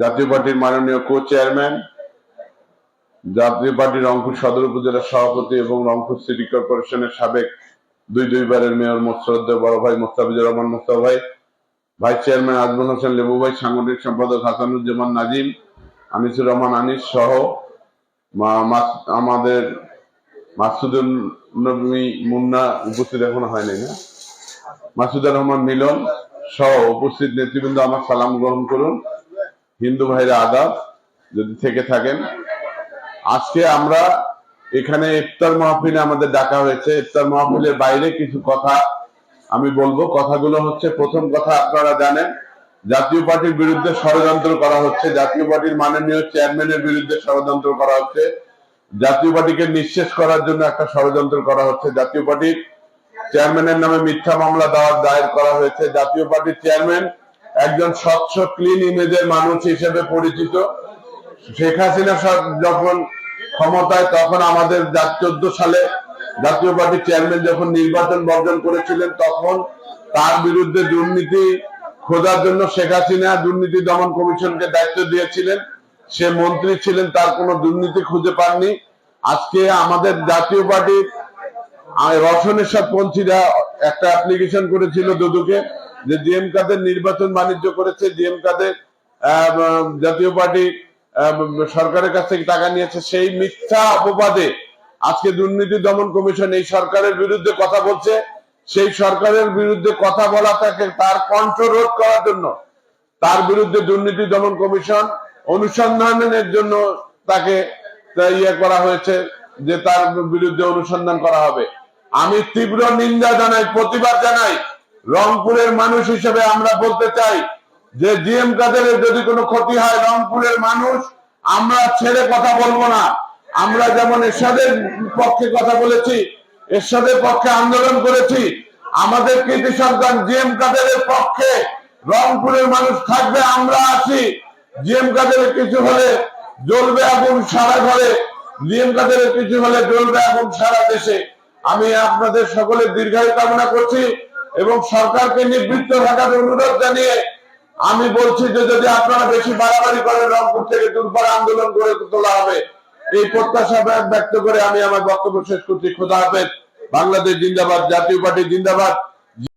জাতীয় পার্টির মাননীয় কো চেয়ারম্যান জাতীয় পার্টির রংপুর সদর উপজেলার সভাপতি এবং রংপুর সিটি কর্পোরেশনের সাবেক দুই দুইবারের মেয়র মোস্তফা বড় ভাই মোস্তাফিজুর রহমান মোস্তফা ভাই, ভাইস চেয়ারম্যান আজমল হোসেন লেবু ভাই, সাংগঠনিক সম্পাদক হাসানুজ্জামান নাজিম, আনিসুর রহমান আনিস সহ আমাদের মাসুদুল মুন্না উপস্থিত এখনও হয়নি না? মাসুদুর রহমান মিলন সহ উপস্থিত নেতৃবৃন্দ, আমার সালাম গ্রহণ করুন। হিন্দু ভাইরা আদাব, যদি থেকে থাকেন। আজকে আমরা এখানে ইফতার মাহফিলে আমাদের ডাকা হয়েছে। ইফতার মাহফিলের বাইরে কিছু কথা আমি বলব। কথাগুলো হচ্ছে, প্রথম কথা আপনারা জানেন, জাতীয় পার্টির বিরুদ্ধে ষড়যন্ত্র করা হচ্ছে। জাতীয় পার্টির মাননীয় চেয়ারম্যানের বিরুদ্ধে ষড়যন্ত্র করা হচ্ছে। জাতীয় পার্টিকে নিঃশেষ করার জন্য একটা ষড়যন্ত্র করা হচ্ছে। জাতীয় পার্টির চেয়ারম্যানের নামে মিথ্যা মামলা দেওয়ার দায়ের করা হয়েছে। জাতীয় পার্টির চেয়ারম্যান একজন স্বচ্ছ ক্লিন ইমেজের মানুষ হিসেবে পরিচিত। শেখ হাসিনা যখন ক্ষমতায়, তখন আমাদের চোদ্দ সালে জাতীয় পার্টির চেয়ারম্যান যখন নির্বাচন বর্জন করেছিলেন, তখন তার বিরুদ্ধে দুর্নীতি খোঁজার জন্য শেখ হাসিনা দুর্নীতি দমন কমিশনকে দায়িত্ব দিয়েছিলেন। সে মন্ত্রী ছিলেন, তার কোনো দুর্নীতি খুঁজে পাননি। আজকে আমাদের জাতীয় পার্টির রসনের সব পন্থীরা একটা অ্যাপ্লিকেশন করেছিল দুদুকে। যে জিএম কাদের নির্বাচন বাণিজ্য করেছে জিএম কাদের জাতীয় পার্টি সরকারের কাছ থেকে টাকা নিয়েছে, সেই মিথ্যা অপবাদে আজকে দুর্নীতি দমন কমিশন এই সরকারের বিরুদ্ধে কথা বলছে। সেই সরকারের বিরুদ্ধে কথা বলা তাকে তার কণ্ঠ রোধ করার জন্য তার বিরুদ্ধে দুর্নীতি দমন কমিশন অনুসন্ধানের জন্য তাকে ইয়ে করা হয়েছে যে তার বিরুদ্ধে অনুসন্ধান করা হবে। আমি তীব্র নিন্দা জানাই, প্রতিবাদ জানাই রংপুরের মানুষ হিসেবে আমরা বলতে চাই যে জিএম কাদেরের যদি কোনো ক্ষতি হয় রংপুরের মানুষ, আমরা ছেড়ে কথা বলব না। আমরা যেমন এরশাদের পক্ষে কথা বলেছি, এরশাদের পক্ষে আন্দোলন করেছি, আমাদের কৃতি সন্তান জিএম কাদেরের পক্ষে রংপুরের মানুষ থাকবে, আমরা আছি। জিএম কাদেরের কিছু হলে জ্বলবে আগুন সারা ঘরে জিএম কাদেরের কিছু হলে জ্বলবে আগুন সারা দেশে। আমি আপনাদের সকলের দীর্ঘায়ু কামনা করছি। এবং সরকারকে নিবৃত্ত থাকার অনুরোধ জানিয়ে আমি বলছি যে যদি আপনারা বেশি বাড়াবাড়ি করেন, রংপুর থেকে দুর্বার আন্দোলন গড়ে তোলা হবে। এই প্রত্যাশা ব্যক্ত করে আমি আমার বক্তব্য শেষ করছি। খোদা হাফেজ। বাংলাদেশ জিন্দাবাদ, জাতীয় পার্টি জিন্দাবাদ।